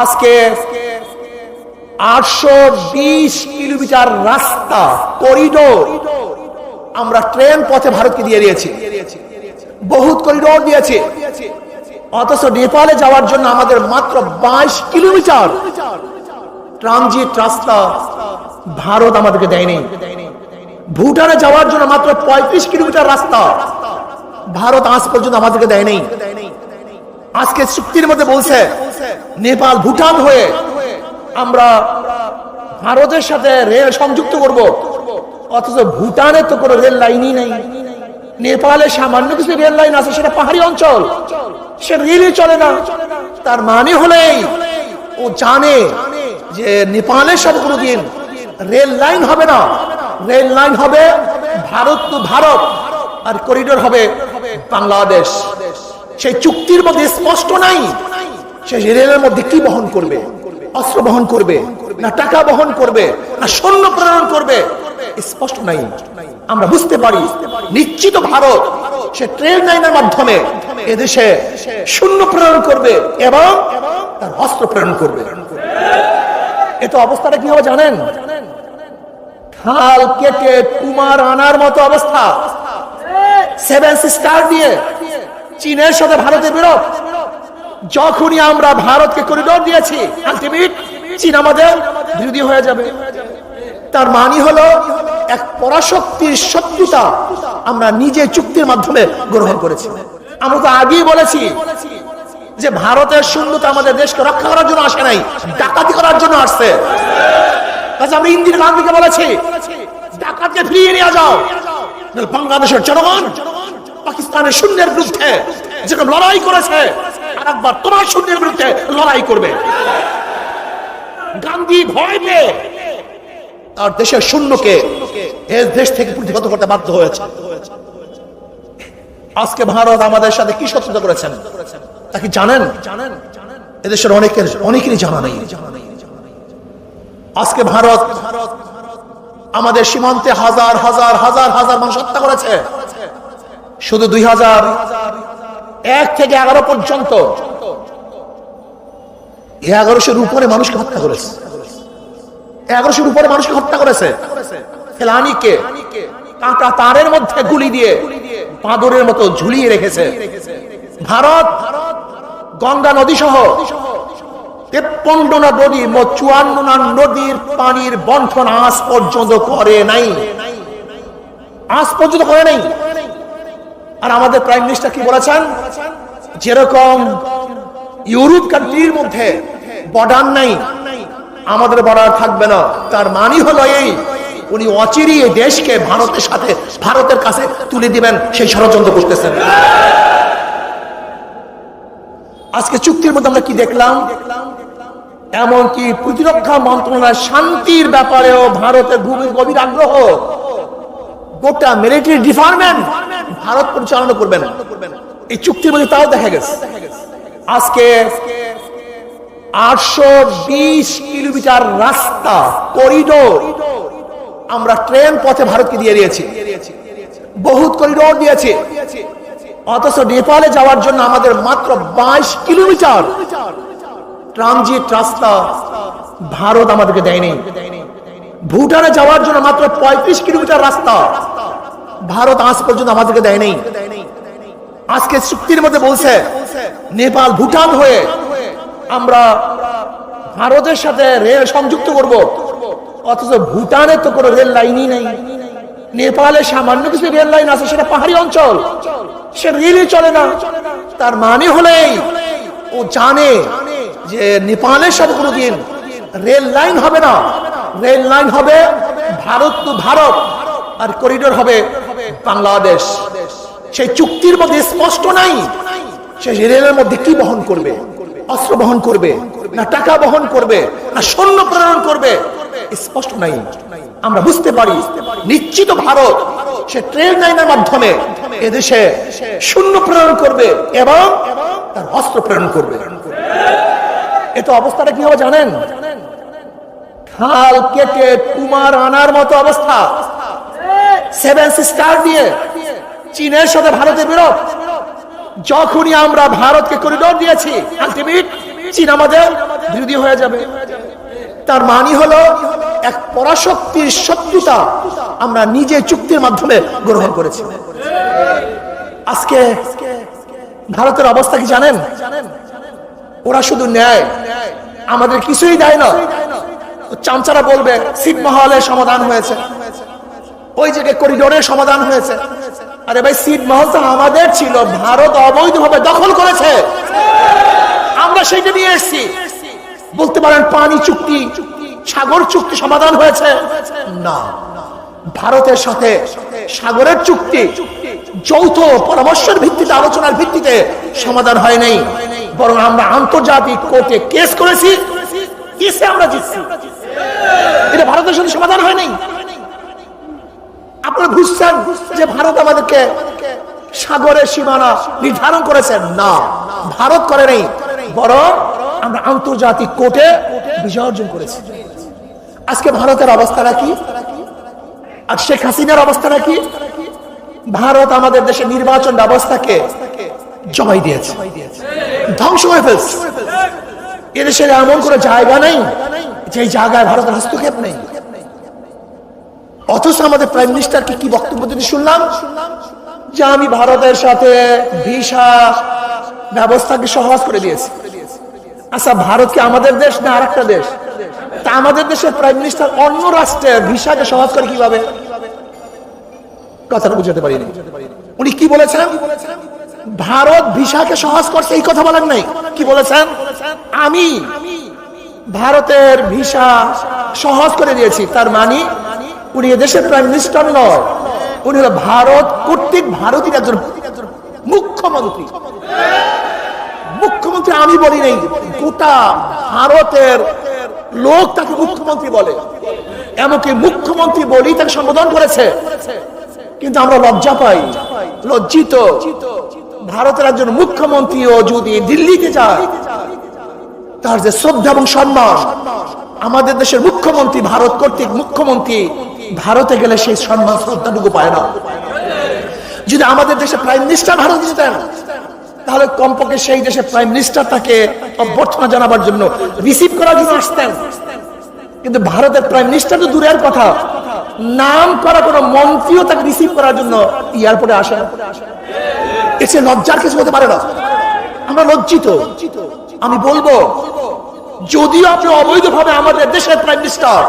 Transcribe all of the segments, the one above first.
আজকে আটশো বিশ কিলোমিটার রাস্তা, করিডোর আমরা ট্রেন পথে ভারতকে দিয়ে দিয়েছি। বহুত করিডোর দিয়েছে। অথচ নেপালে যাওয়ার জন্য আমাদের মাত্র বাইশ কিলোমিটার ট্রানজিট রাস্তা ভারত আমাদেরকে দেয়নি। ভুটানে যাওয়ার জন্য মাত্র পঁয়ত্রিশ কিলোমিটার রাস্তা ভারত আজ পর্যন্ত আমাদেরকে দেয়নি। আজকে চুক্তির মধ্যে বলছে নেপাল, ভুটান হয়ে আমরা ভারতের সাথে রেল সংযুক্ত করব। অথচ ভুটানে তো কোনো রেল লাইনই নেই। নেপালে সামান্য কিছু রেল লাইন আছে, সেটা পাহাড়ি অঞ্চল। সে রেলই চলে না। তার মানে হলেই ও জানে যে নেপালের সাথে কোনোদিন রেল লাইন হবে না। রেল লাইন হবে ভারত টু ভারত আর করিডোর হবে বাংলাদেশ। সেই চুক্তির মধ্যে স্পষ্ট নাই সে রেলের মধ্যে কি বহন করবে? অস্ত্র বহন করবে না টাকা বহন করবে না সৈন্য প্রেরণ করবে? স্পষ্ট নাই। আমরা বুঝতে পারি, নিশ্চিত ভারত, সে ট্রেন লাইনের মাধ্যমে এদেশে শূন্য প্রেরণ করবে এবং তার অস্ত্র প্রেরণ করবে। এত অবস্থাটা কি হবে জানেন? খাল কেটে কুমার আনার মতো অবস্থা। সেভেন স্টার দিয়ে চীনের সাথে ভারতের বিরোধ। যখনই আমরা ভারতকে করিডোর দিয়েছি আলটিমেট চীন আমাদের বিরোধী হয়ে যাবে। তার মানি হলো এক পরাশক্তির শত্রুতা আমরা নিজে চুক্তির মাধ্যমে গ্রহণ করেছি। আমরা তো আগেই বলেছি যে ভারতের শূন্যতা আমাদের দেশকে রক্ষা করার জন্য আসে নাই, ডাকাতি করার জন্য আসছে। আমরা ইন্দিরা গান্ধীকে বলেছি, ডাকাতকে ফিরিয়ে নিয়ে যাও। বাংলাদেশের জনগণ পাকিস্তানের শূন্যের বিরুদ্ধে যেরকম লড়াই করেছে একবার তোমার শূন্যের বিরুদ্ধে লড়াই করবে। গান্ধী ভয় পেয়ে তার দেশের শূন্যকে দেশ থেকে প্রতিহত করতে বাধ্য হয়েছে। আজকে ভারত আমাদের সাথে কি শত্রুতা করেছেন? তা কি জানেন? এদেশের অনেকের, অনেকেরই জানা নেই। আজকে ভারত আমাদের সীমান্তে হাজার হাজার হাজার হাজার মানুষ হত্যা করেছে। শুধু দুই হাজার এক থেকে এগারো পর্যন্ত। এগারোশোর উপরে মানুষকে হত্যা করেছে। এগারোশোর উপরে মানুষকে হত্যা করেছে। ফেলানিকে কাঁটা তারের মধ্যে গুলি দিয়ে মতো ঝুলিয়ে রেখেছে। ভারত, গঙ্গা নদী সহ নদী চুয়ান্ন নদীর পানির বন্ঠন আজ পর্যন্ত করে নাই। আজ পর্যন্ত করে নাই। আর আমাদের প্রাইম মিনিস্টার কি বলেছেন? যেরকম ইউরোপ কান্ট্রির মধ্যে বর্ডার নাই, আমাদের বর্ডার থাকবে না। তার মানি হলো এই, উনি অচিরি এই দেশকে ভারতের সাথে, ভারতের কাছে তুলে দিবেন সেই ষড়যন্ত্র করতেছেন। আজকে চুক্তির মধ্যে আমরা কি দেখলাম? এমনকি প্রতিরক্ষা মন্ত্রণালয় শান্তির ব্যাপারেও ভারতের ভূমি গভীর আগ্রহ। গোটা মিলিটারি ডিপার্টমেন্ট ভারত পরিচালনা করবেন এই চুক্তির মধ্যে তাও দেখা গেছে। আজকে আটশো বিশ কিলোমিটার রাস্তা, করিডোর আমরা ট্রেন পথে ভারতকে দিয়ে দিয়েছি। বহুত করিডোর দিয়েছে। অথচ নেপালে যাওয়ার জন্য আমাদের মাত্র বাইশ কিলোমিটার। ট্রানজিট রাস্তা ভারত আমাদেরকে দেয়নি। ভুটানে যাওয়ার জন্য মাত্র পঁয়ত্রিশ কিলোমিটার রাস্তা। ভারত আজ পর্যন্ত আমাদেরকে দেয়নি আজকে চুক্তির মধ্যে বলছে, নেপাল, ভুটান হয়ে আমরা ভারতের সাথে রেল সংযুক্ত করব। অথচ ভুটানে তো কোনো রেল লাইনই নেই। নেপালে সামান্য কিছু রেল লাইন আছে, সেটা পাহাড়ি অঞ্চল। সে রেলই চলে না। তার মানে হলেই ও জানে যে নেপালের সাথে কোনোদিন রেল লাইন হবে না। রেল লাইন হবে ভারত টু ভারত, আর করিডোর হবে বাংলাদেশ। সেই চুক্তির মধ্যে স্পষ্ট নাই সে রেলের মধ্যে কি বহন করবে, অস্ত্র বহন করবে, না টাকা বহন করবে, না সৈন্য প্রেরণ করবে, স্পষ্ট নাই। আমরা বুঝতে পারি, নিশ্চিত ভারত সে ট্রেন লাইনের মাধ্যমে এদেশে শূন্য প্রেরণ করবে এবং তার অস্ত্র প্রেরণ করবে। এত অবস্থাটা কি হবে জানেন? খাল কেটে কুমার আনার মতো অবস্থা। সেভেন স্টার দিয়ে চীনের সাথে ভারতের বিরোধ। যখনই আমরা ভারতকে করিডোর দিয়েছি আলটিমেট চীন আমাদের বিরোধী হয়ে যাবে। তার মানি হলো এক পরাশক্তির শত্রুতা আমরা নিজে চুক্তির মাধ্যমে গ্রহণ করেছি। আজকে ভারতের অবস্থা কি জানেন? ওরা শুধু নেয় আমাদের কিছুই দেয় না। চামচারা বলবে ছিটমহলের সমাধান হয়েছে। ওই জায়গায় করিডোরের সমাধান হয়েছে। আরে ভাই ছিটমহল তো আমাদের ছিল, ভারত অবৈধভাবে দখল করেছে। আমরা সেইটা নিয়ে এসেছি। বলতে পারেন, পানি চুক্তি, সাগর চুক্তি সমাধান হয়েছে? না। ভারতের সাথে সাগরের চুক্তি, যৌথ পরামর্শের ভিত্তিতে, আলোচনার ভিত্তিতে সমাধান হয় নাই। বরং আমরা আন্তর্জাতিক কোর্টে কেস করেছি। কেসে আমরা জিতছি। এটা ভারতের সাথে সমাধান হয় নাই। আপনারা বুঝছেন যে ভারত আমাদেরকে সাগরের সীমানা নির্ধারণ করেছেন? না। ভারত করে নেই, বরং আমরা আন্তর্জাতিক কোর্টে বিজয় অর্জন করেছি। আজকে ভারতের অবস্থাটা কি? আর শেখ হাসিনার অবস্থাটা কি? ভারত আমাদের দেশের নির্বাচন ব্যবস্থাকে জমাই দিয়েছে। ধ্বংস হয়ে ফেলছে। এদেশের এমন কোনো জায়গা নেই যে জায়গায় ভারতের হস্তক্ষেপ নেই। অথচ আমাদের প্রাইম মিনিস্টারকে কি বক্তব্য দিতে শুনলাম? যে আমি ভারতের সাথে ভিসা ব্যবস্থাকে সহজ করে দিয়েছি। আচ্ছা ভারত কি আমাদের দেশ না আর একটা দেশ? তা আমাদের দেশের প্রাইম মিনিস্টার অন্য রাষ্ট্রের ভিসাকে সহজ করে কীভাবে? কথাটা বুঝাতে পারিনি। উনি কি বলেছেন? ভারত ভিসাকে সহজ করছে, এই কথা বলেন নাই। কি বলেছেন? আমি ভারতের ভিসা সহজ করে দিয়েছি। তার মানে উনি দেশের প্রাইম মিনিস্টার নয়, উনি হলো ভারত কর্তৃক ভারতীয় একজন মুখ্যমন্ত্রী। মুখ্যমন্ত্রী আমি বলি নেই, গোটা ভারতের লোক তাকে মুখ্যমন্ত্রী বলে। এমনকি মুখ্যমন্ত্রী বলি তাকে সম্বোধন করেছে। কিন্তু আমরা লজ্জা পাই, লজ্জিত। ভারতের একজন মুখ্যমন্ত্রীও যদি দিল্লিতে যায় তার যে শ্রদ্ধা এবং সম্মান, আমাদের দেশের মুখ্যমন্ত্রী, ভারত কর্তৃক মুখ্যমন্ত্রী, ভারতে গেলে সেই সম্মান, শ্রদ্ধাটুকু পায় না। যদি আমাদের দেশে প্রাইম মিনিস্টার ভারত যেতেন তাহলে কমপক্ষে সেই দেশের প্রাইম মিনিস্টার তাকে অভ্যর্থনা জানাবার জন্য রিসিভ করার জন্য আসতেন। কিন্তু ভারতের প্রাইম মিনিস্টার তো দূরের কথা, নাম করা কোন মন্ত্রীও তাকে রিসিভ করার জন্য এয়ারপোর্টে আসে না। এসে লজ্জার কিছু হতে পারে না। আমরা লজ্জিত। আমি বলব, যদিও আপনি অবৈধভাবে আমাদের দেশের প্রাইম মিনিস্টার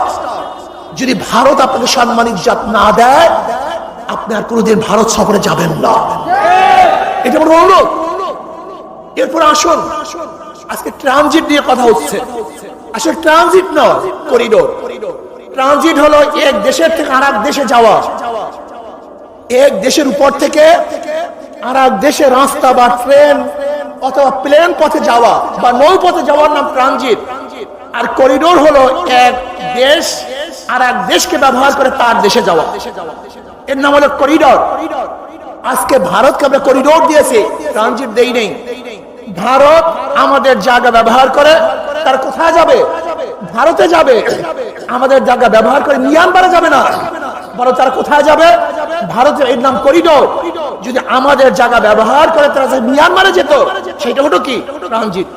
যদি ভারত আপনাকে সম্মানিত জাত না দেয়, আপনি আর কোনোদিন ভারত সফরে যাবেন না। এটা বড় অনুরোধ। এরপর আসুন, আজকে ট্রানজিট নিয়ে কথা হচ্ছে। আসলে ট্রানজিট নয় করিডোর ট্রানজিট হলো এক দেশের থেকে আর দেশে যাওয়া। এক দেশের উপর থেকে আর দেশে রাস্তা বা ট্রেন অথবা প্লেন পথে যাওয়া বা নৌ পথে যাওয়ার নাম ট্রানজিট। আর করিডোর হলো এক দেশ আর এক দেশকে ব্যবহার করে তার দেশে যাওয়া। এর নাম হলো করিডোর। আজকে ভারতকে আমরা করিডোর দিয়েছি, ট্রানজিট দেই নেই। ভারত আমাদের জায়গা ব্যবহার করে, তার কোথায় যাবে? ভারতে যাবে। আমাদের জায়গা ব্যবহার করে মিয়ানমারে যাবে না। ভারত তারা কোথায় যাবে? ভারতের এর নাম করিডোর। যদি আমাদের জায়গা ব্যবহার করে, তারা মিয়ানমারে যেত, সেটা হলো কি? ট্রানজিট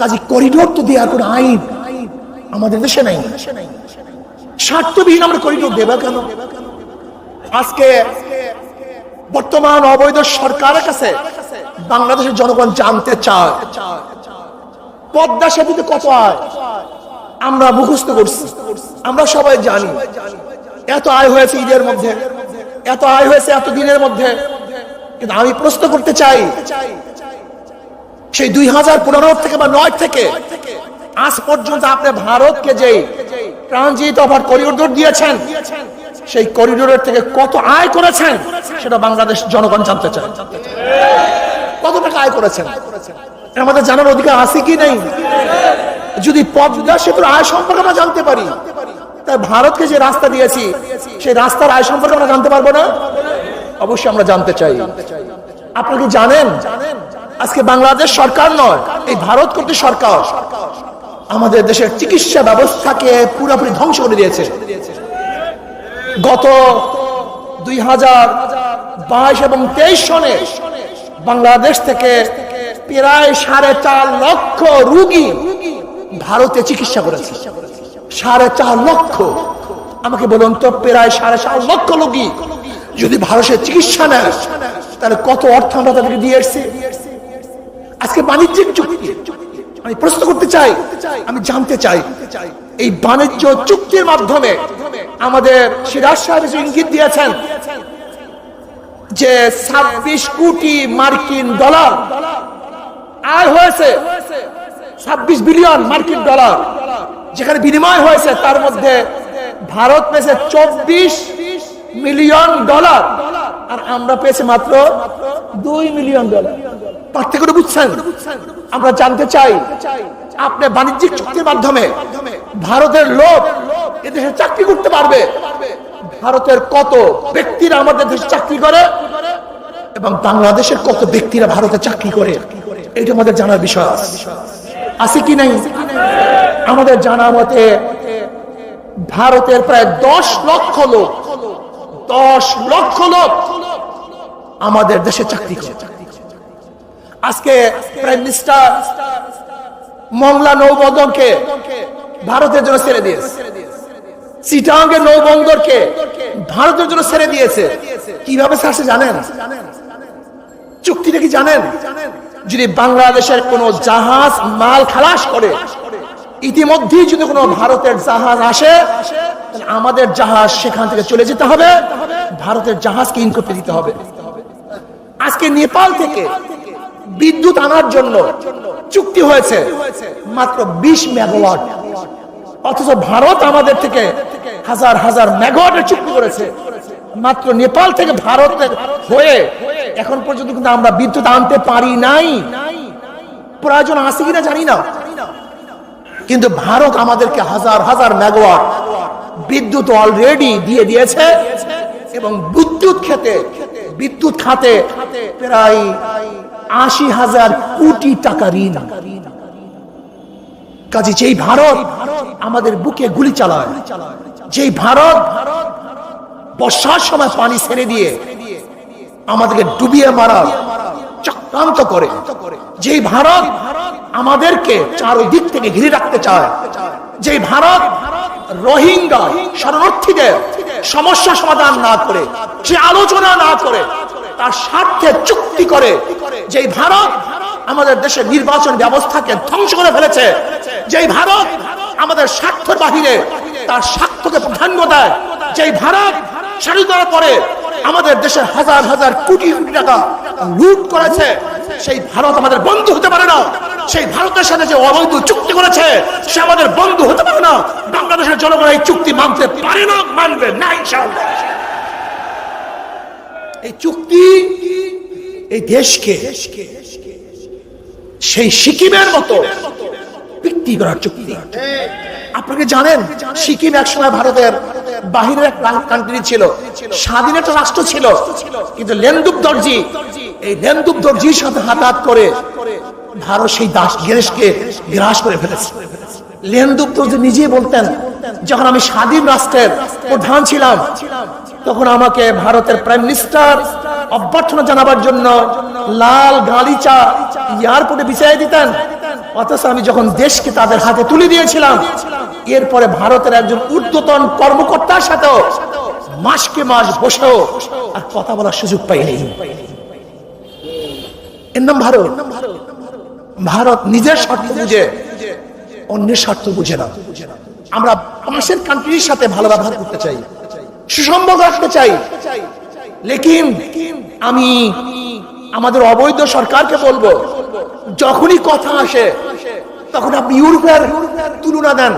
কাজে করিডোর তো দেওয়ার কোন আইন আমাদের দেশে নাই। স্বার্থবিহীন আমরা করিডোর দেবে কেন? আজকে বর্তমান অবৈধ সরকারের কাছে বাংলাদেশের জনগণ জানতে চায়। পদ্মা সেতুতে কত আয়? আমরা মুখস্থ করছি। আমরা সবাই জানি। এত আয় হয়েছে ঈদের মধ্যে। এত আয় হয়েছে এত দিনের মধ্যে। কিন্তু আমি প্রশ্ন করতে চাই, সেই দুই হাজার পনেরো থেকে বা নয় থেকে, আজ পর্যন্ত আপনি ভারতকে যে ট্রানজিট অফার করিডোর দিয়েছেন, সেই করিডোরের থেকে কত আয় করেছেন, সেটা বাংলাদেশ জনগণ জানতে চায়। কত টাকা আয় করেছেন? আমাদের জানার অধিকার আছে কি নেই? যদি পদ্মা সেতুর আয় সম্পর্কে আমরা জানতে পারি, তাই ভারতকে যে রাস্তা দিয়েছি, সেই রাস্তার আয় সম্পর্কে আমরা জানতে পারব না? অবশ্যই আমরা জানতে চাই। আপনি কি জানেন? আজকে বাংলাদেশ সরকার নয়, এই ভারত কর্তৃক সরকার। আমাদের দেশের চিকিৎসা ব্যবস্থাকে পুরোপুরি ধ্বংস করে দিয়েছে। গত দুই হাজার বাইশ এবং তেইশ সনে বাংলাদেশ থেকে প্রায় সাড়ে চার লক্ষ রুগী ভারতে চিকিৎসা করেছে। সাড়ে চার লক্ষ। আমাকে বলুন তো, প্রায় সাড়ে চার লক্ষ রোগী যদি ভারতের চিকিৎসা নেয়, তাহলে কত অর্থ আমরা তাদেরকে দিয়ে এসছি আজকে বাণিজ্যিক চুক্তি। আমি প্রশ্ন করতে চাই, আমি জানতে চাই, এই বাণিজ্য চুক্তির মাধ্যমে আমাদের সিরাজ সাহেব ইঙ্গিত দিয়েছেন যে ছাব্বিশ কোটি মার্কিন ডলার আয় হয়েছে, ছাব্বিশ বিলিয়ন মার্কিন ডলার, যেখানে বিনিময় হয়েছে, তার মধ্যে ভারত পেয়েছে চব্বিশ মিলিয়ন ডলার। আর আমরা পেয়েছি মাত্র দুই মিলিয়ন ডলার। পার্থক্য বুঝছেন? আমরা জানতে চাই, আপনি বাণিজ্যিক চুক্তির মাধ্যমে ভারতের লোক এদেশে চাকরি করতে পারবে? ভারতের কত ব্যক্তিরা আমাদের দেশে চাকরি করে এবং বাংলাদেশের কত ব্যক্তিরা ভারতে চাকরি করে? এটা আমাদের জানার বিষয়। আছে কি নাই? আমাদের জানা মতে ভারতের প্রায় দশ লক্ষ লোক দশ লক্ষ লোক আমাদের দেশে চাকরি করে। আজকে প্রাইম মিনিস্টার মংলা নৌবন্দরকে ভারতের জন্য ছেড়ে দিয়েছে। নৌবন্দরকে ভারতের জন্য ছেড়ে দিয়েছে। কীভাবে ছাড়ছে জানেন? চুক্তিটা কি জানেন? যদি বাংলাদেশের কোন জাহাজ মাল খালাস করে, ইতিমধ্যেই যদি কোনো ভারতের জাহাজ আসে আমাদের জাহাজ সেখান থেকে চলে যেতে হবে। ভারতের জাহাজকে ইনকপি দিতে হবে। আজকে নেপাল থেকে বিদ্যুৎ আনার জন্য চুক্তি হয়েছে মাত্র বিশ মেগাওয়াট। অথচ ভারত আমাদের থেকে হাজার হাজার মেগাওয়াটের চুক্তি করেছে। মাত্র নেপাল থেকে ভারত হয়ে এখন পর্যন্ত কিন্তু আমরা বিদ্যুৎ আনতে পারি নাই। প্রয়োজন আছে কিনা জানি না। কিন্তু ভারত আমাদেরকে হাজার হাজার মেগাওয়াট বিদ্যুৎ অলরেডি দিয়ে দিয়েছে এবং বিদ্যুৎ খেতে, বিদ্যুৎ খাতে প্রায় আশি হাজার কোটি টাকা ঋণ। কাজে যেই ভারত আমাদের বুকে গুলি চালায়, যেই ভারত বর্ষার সময় পানি ছেড়ে দিয়ে আমাদেরকে ডুবিয়ে মারা, চক্রান্ত করে, যেই ভারত আমাদেরকে চারদিক থেকে ঘিরে রাখতে চায় যে ভারত রোহিঙ্গা শরণার্থীদের সমস্যা সমাধান না করে সে আলোচনা না করে, তার স্বার্থে চুক্তি করে যে ভারত আমাদের দেশের নির্বাচন ব্যবস্থাকে ধ্বংস করে ফেলেছে, যেই ভারত আমাদের স্বার্থের বাহিরে তার স্বার্থকে প্রাধান্য দেয়, যেই ভারত স্বাধীনতার পরে আমাদের দেশের হাজার হাজার কোটি কোটি টাকা লুট করেছে সেই ভারত আমাদের বন্ধু হতে পারে না। সেই ভারতের সাথে যে অবৈধ চুক্তি করেছে, সে আমাদের বন্ধু হতে পারে না। বাংলাদেশের জনগণ এই চুক্তি মানতে পারে না, মানবে না এই চুক্তি এই দেশকে, সেই সিকিমের মতো বিক্রি করার চুক্তি। আপনাকে জানেন, সিকিম একসময় ভারতের বাহিরের কান্ট্রি ছিল, স্বাধীন একটা রাষ্ট্র ছিল, কিন্তু লেন্দুক দর্জি এই লেন্দুক দর্জির সাথে হাতাহাত করে ভারত সেই দাস দেশকে গ্রাস করে ফেলেছে। লেন্দুক দর্জি নিজেই বলতেন, যখন আমি স্বাধীন রাষ্ট্রের প্রধান ছিলাম, তখন আমাকে ভারতের প্রাইম মিনিস্টার অভ্যর্থনা জানাবার জন্য লাল গালিচা এয়ারপোর্টে বিছাই দিতেন। অথচ আমি যখন দেশকে তাদের হাতে তুলে দিয়েছিলাম, এরপরে ভারতের একজন ঊর্ধ্বতন কর্মকর্তার সাথেও মাসকে মাস বসেও আর কথা বলার সুযোগ পাইনি। এর নাম ভারত। ভারত নিজের স্বার্থ বুঝে, অন্যের স্বার্থ বুঝে না। আমরা পাশের কান্ট্রির সাথে ভালো ব্যবহার করতে চাই রাখতে চাই। লেকিন, আমি, আমাদের অবৈধ সরকারকে বলব, যখনই কথা আসে, তখন আপনি ইউরোপের তুলনা দেন।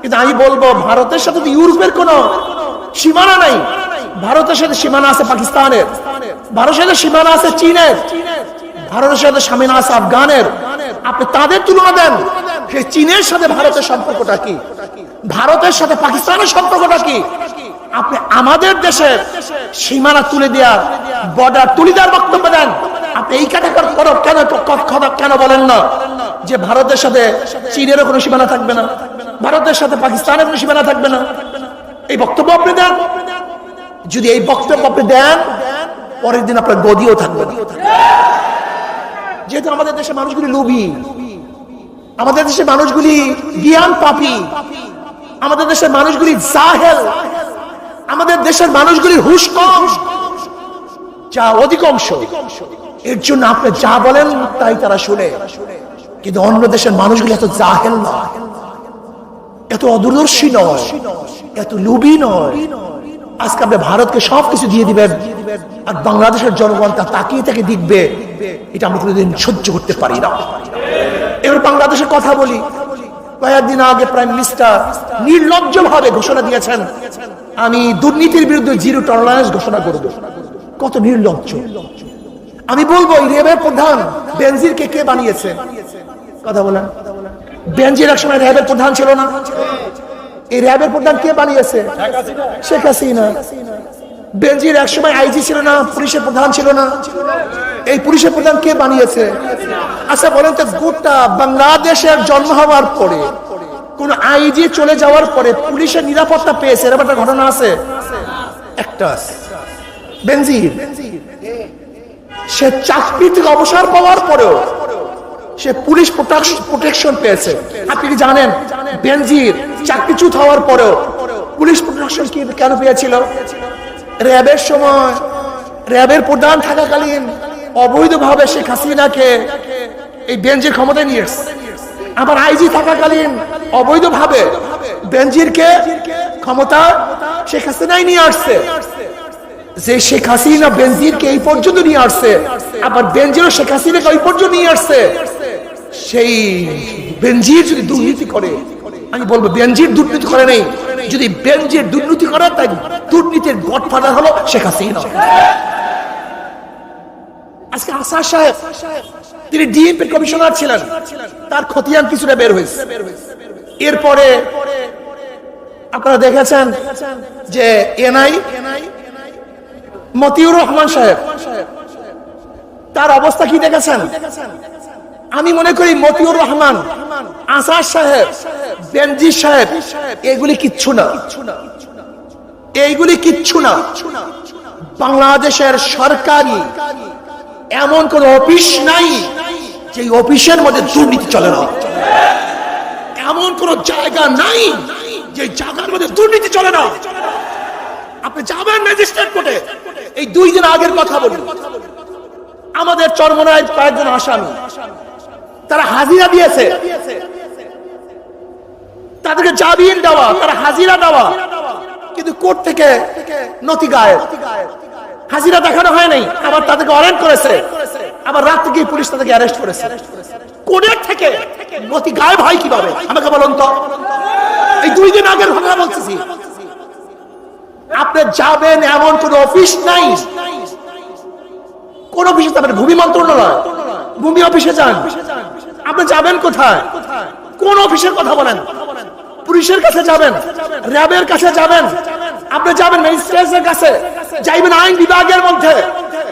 কিন্তু আমি বলব, ভারতের সাথে তো ইউরোপের কোন সীমানা নাই। ভারতের সাথে সীমানা আছে পাকিস্তানের। ভারতের সাথে সীমানা আছে চীনের। ভারতের সাথে সীমানা আছে আফগানের। আপনি তাদের তুলনা দেন, সেই চীনের সাথে ভারতের সম্পর্কটা কি? ভারতের সাথে পাকিস্তানের সম্পর্কটা কি? আপনি আমাদের দেশের সীমানা তুলে দেওয়ার বর্ডার তুলে দেওয়ার বক্তব্য দেন। আপনি এই ক্যাটাগর করো কেন কেন বলেন না যে ভারতের সাথে চীনেরও কোনো সীমানা থাকবে না? ভারতের সাথে পাকিস্তানের কোনো সীমানা থাকবে না? এই বক্তব্য আপনি দেন? যদি এই বক্তব্য আপনি দেন, পরের দিন আপনার গদিও থাকবে না। যেহেতু আমাদের দেশের মানুষগুলি লোভী, আমাদের দেশের মানুষগুলি জ্ঞান পাপি, আমাদের দেশের মানুষগুলি জাহেল, আমাদের দেশের মানুষগুলির হুশ যা অধিকাংশ এর জন্য আপনি যা বলেন তাই তারা শুনে। কিন্তু অন্য দেশের মানুষগুলি এত জাহেল নয়, এত অদূরদর্শী নয়, এত লুবি নয়। আজকে আপনি ভারতকে সবকিছু দিয়ে দিবেন। আর বাংলাদেশের জনগণ তা তাকিয়ে তাকে দেখবে, এটা আমরা কোনোদিন সহ্য করতে পারি না। এবার বাংলাদেশের কথা বলি। কয়েকদিন আগে প্রাইম মিনিস্টার নির্লজ্জ ভাবে ঘোষণা দিয়েছেন, আমি দুর্নীতির বিরুদ্ধে জিরো টলারেন্স ঘোষণা করব। কত নির্লজ্জ। আমি বলব রেবের প্রধান বেনজিরকে কে কে বানিয়েছে? কথা বলেন। বেনজির এক সময় র্যাবের প্রধান ছিল না। এই র্যাবের প্রধান কে বানিয়েছে? শেখ হাসিনা। বেনজির এক সময় আইজি ছিল না, পুলিশের প্রধান ছিল না। এই পুলিশের প্রধান কে বানিয়েছে? আচ্ছা বলেন তো, গোটা বাংলাদেশের জন্ম হওয়ার পরে, কোন আইজি চলে যাওয়ার পরে পুলিশের নিরাপত্তা পেয়েছে? এরকম একটা ঘটনা আছে? একটা। বেনজির, সে চাকরি থেকে অবসর পাওয়ার পরেও সে পুলিশ প্রোটেকশন পেয়েছে। আপনি কি জানেন, বেনজির চাকরিচ্যুত হওয়ার পরেও পুলিশ প্রোটেকশন কেন পেয়েছিল? র্যাবের সময়, র্যাবের প্রধান থাকাকালীন অবৈধভাবে শেখ হাসিনাকে এই বেঞ্জির ক্ষমতায় নিয়ে এসছে। আবার আইজি থাকাকালীন অবৈধভাবে বেঞ্জিরকে ক্ষমতা শেখ হাসিনাই নিয়ে আসছে। যে শেখ হাসিনা বেনজিরকে এই পর্যন্ত নিয়ে আসছে, আবার বেনজিরও শেখ হাসিনাকে ওই পর্যন্ত নিয়ে আসছে। সেই বেনজির যদি দুর্নীতি করে, আমি বলব বেনজির দুর্নীতি করে নেই যদি বেনজির দুর্নীতি করে, তাই দুর্নীতির গডফাদার হলো শেখ হাসিনা। আজকে আসার সাহেব, তিনি ডিএমপি কমিশনার ছিলেন। তার খতিয়ান কিছুটা বের হয়েছে। এরপরে আপনারা দেখেছেন যে এনআই মতিউর রহমান সাহেব, তার অবস্থা কি দেখেছেন? আমি মনে করি মতিউর রহমান আসার সাহেব বেনজি সাহেব, এগুলি কিচ্ছু না। এইগুলি কিচ্ছু না। বাংলাদেশের সরকারি এমন কোন অফিস নাই যে অফিসের মধ্যে দুর্নীতি চলে না। এমন কোন জায়গা নাই যে জায়গার মধ্যে দুর্নীতি চলে না। আপনি যাবেন ম্যাজিস্ট্রেট কোর্টে। এই দুই দিন আগের কথা বলি। আমাদের চরমনায় কয়েকজন আসামি। তারা হাজিরা দিয়েছে। তাদেরকে জামিন দেওয়া তারা হাজিরা দেওয়া। কিন্তু কোর্ট থেকে নথি গায়ে হাজিরা দেখানো হয় নাই আবার তাদেরকে অরেন্ট করেছে। আবার রাত থেকে পুলিশ তাদেরকে অ্যারেস্ট করেছে। কোর্টের থেকে নথি গায়েব হয় কীভাবে? আমাকে বলুন তো। এই দুই দিন আগের ঘটনা বলতেছি। আপনি যাবেন এমন কোন অফিস নাই। কোন অফিসে যাবেন ভূমি মন্ত্রণালয়। ভূমি অফিসে যান। আপনি যাবেন কোথায়? কোন অফিসের কথা বলেন? পুলিশের কাছে যাবেন? র্যাবের কাছে যাবেন? আপনি যাবেন ম্যাজিস্ট্রেটের কাছে? যাইবেন আইন বিভাগের মধ্যে?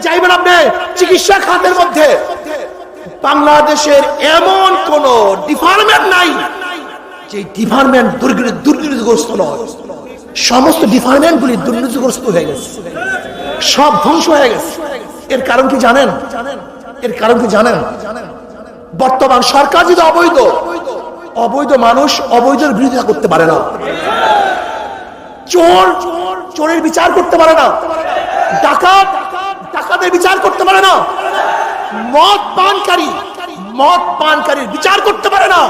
যাইবেন আপনি চিকিৎসা খাতের মধ্যে? বাংলাদেশের এমন কোন ডিপার্টমেন্ট নাই যে ডিপার্টমেন্ট দুর্নীতিগ্রস্ত নয়। সমস্ত ডিপার্টমেন্ট গুলি দুর্নীতিগ্রস্ত হয়ে গেছে। সব ধ্বংস হয়ে গেছে। এর কারণ কি জানেন জানেন? এর কারণ কি জানেন? বর্তমান সরকার যদি অবৈধ অবৈধ মানুষ অবৈধের বিরোধিতা করতে পারে না। চোর, চোরের বিচার করতে পারে না। ডাকাত, ডাকাতের বিচার করতে পারে না। মদ পানকারী, মদ পানকারীর বিচার করতে পারে না।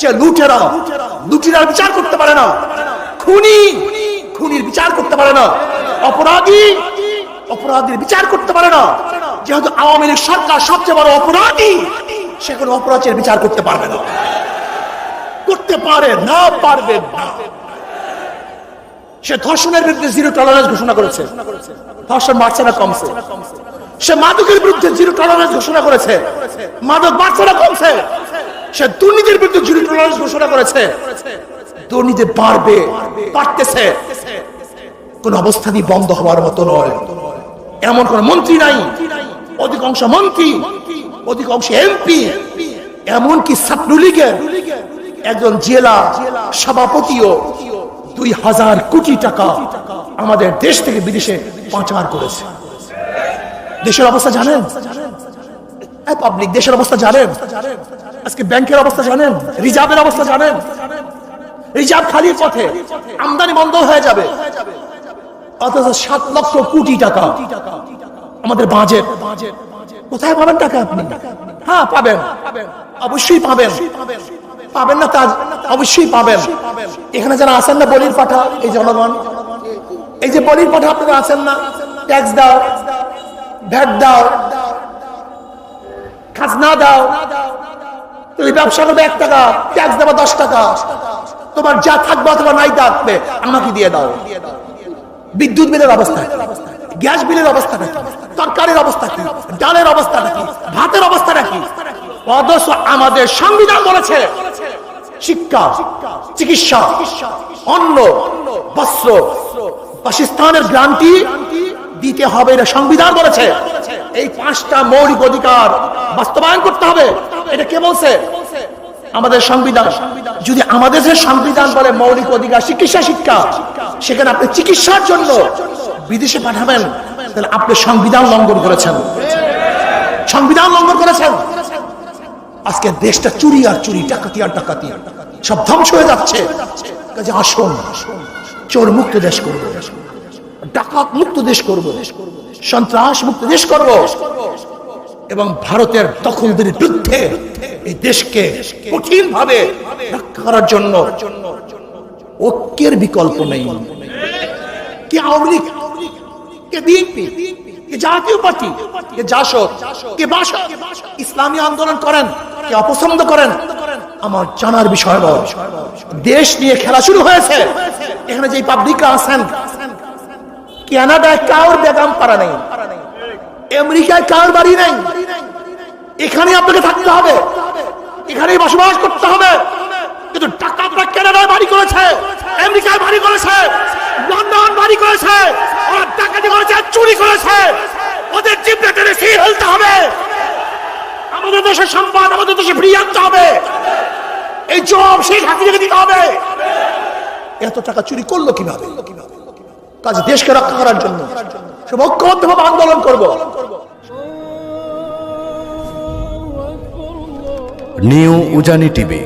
যে লুটেরা লুটিরার বিচার করতে পারে না। খুনি, খুনির বিচার করতে পারে না। অপরাধী, অপরাধীর বিচার করতে পারে না। যেহেতু আওয়ামী লীগ সরকার সবচেয়ে বড় অপরাধী, সে কোনো অপরাধের বিচার করতে পারবে না। করতে পারে, না পারবে না। সে ধর্ষণের বিরুদ্ধে জিরো টলারেন্স ঘোষণা করেছে। ধর্ষণ বাড়ছে না কমছে। সে মাদকের বিরুদ্ধে জিরো টলারেন্স ঘোষণা করেছে। মাদক বাড়ছে না কমছে। সে দুর্নীতির বিরুদ্ধে জিরো টলারেন্স ঘোষণা করেছে। দুর্নীতি বাড়বে, বাড়তেছে। কোন অবস্থানই বন্ধ হওয়ার মতো নয়। এমন কোন মন্ত্রী নাই। অধিকাংশ মন্ত্রী, অধিকাংশ এমপি, এমনকি ছাত্রলীগের একজন জেলা সভাপতিও দুই হাজার কোটি টাকা আমাদের দেশ থেকে বিদেশে পাচার করেছে। দেশের অবস্থা জানেন? পাবলিক দেশের অবস্থা জানেন? আজকে ব্যাংকের অবস্থা জানেন? রিজার্ভের অবস্থা জানেন? রিজার্ভ খালির পথে আমদানি বন্ধ হয়ে যাবে। অথচ সাত লক্ষ কোটি টাকা আমাদের বাজেট কোথায় পাবেন টাকা আপনি? হ্যাঁ পাবেন। অবশ্যই পাবেন। পাবেন না তা অবশ্যই পাবেন। এখানে যারা আছেন না, বলির পাঠা, এই জনগণ। এই যে বলির পাঠা আপনারা আছেন না, ট্যাক্স দাও, ভ্যাট দাও, খাজনা দাও। তুমি ব্যবসা করবে এক টাকা, ট্যাক্স দেবো দশ টাকা। তোমার যা থাকবে অথবা নাই থাকবে, আমাকে দিয়ে দাও। বিদ্যুৎ বিলের অবস্থা? গ্যাস বিলের অবস্থা কি তরকারির অবস্থা কি? ডালের অবস্থা কি ভাতের অবস্থা কি অথচ আমাদের সংবিধান বলেছে, শিক্ষা, চিকিৎসা, অন্ন, বস্ত্র, বাসস্থানের গ্রান্টি দিতে হবে এটা সংবিধান বলেছে। এই পাঁচটা মৌলিক অধিকার বাস্তবায়ন করতে হবে। এটা কে বলছে? আমাদের সংবিধান। যদি আমাদের সংবিধান বলে মৌলিক অধিকার, চিকিৎসা, শিক্ষা, সেখানে আপনি চিকিৎসার জন্য বিদেশে পাঠাবেন, তাহলে আপনি সংবিধান লঙ্ঘন করেছেন। সংবিধান লঙ্ঘন করেছেন। আজকে দেশটা চুরি আর চুরি, ডাকাতি আর ডাকাতি। সব ধ্বংস হয়ে যাচ্ছে। আসুন। চোর মুক্ত দেশ করব। ডাকাত মুক্ত দেশ করব। সন্ত্রাস মুক্ত দেশ করব। এবং ভারতের দখলদের বিরুদ্ধে এই দেশকে কঠিন ভাবে করার জন্য ঐক্যের বিকল্প নেই। কে আওয়ামী লীগ কে বিএনপি, কে জাতীয় পার্টি, কে জাসদ, কে বাসদ, ইসলামী আন্দোলন করেন, কে অপছন্দ করেন, আমার জানার বিষয় নয় দেশ নিয়ে খেলা শুরু হয়েছে। এখানে যে পাবলিকরা আছেন, কানাডায় কাউর বেগাম পারা নেই? আমেরিকায় কার বাড়ি নেই? এখানে আপনাকে থাকতে হবে। এখানেই বসবাস করতে হবে। কিন্তু ডাকাতরা কানাডায় বাড়ি করেছে। আমেরিকায় বাড়ি করেছে, লন্ডন বাড়ি করেছে, ওরা ডাকাতি করেছে, চুরি করেছে। ওদের জিপটা টেনে সিল ফেলতে হবে। আমাদের দেশের সম্পদ আমাদের দেশে ফিরিয়ে আনতে হবে। এই জব শেখ হাসিনাকে দিতে হবে। এত টাকা চুরি করল কীভাবে? কাজ দেশকে রক্ষা করার জন্য। সব ঐক্যবদ্ধভাবে আন্দোলন করব। নিউ উজানি টিভি,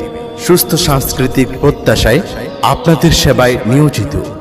সুস্থ সাংস্কৃতিক প্রত্যাশায় আপনাদের সেবায় নিয়োজিত।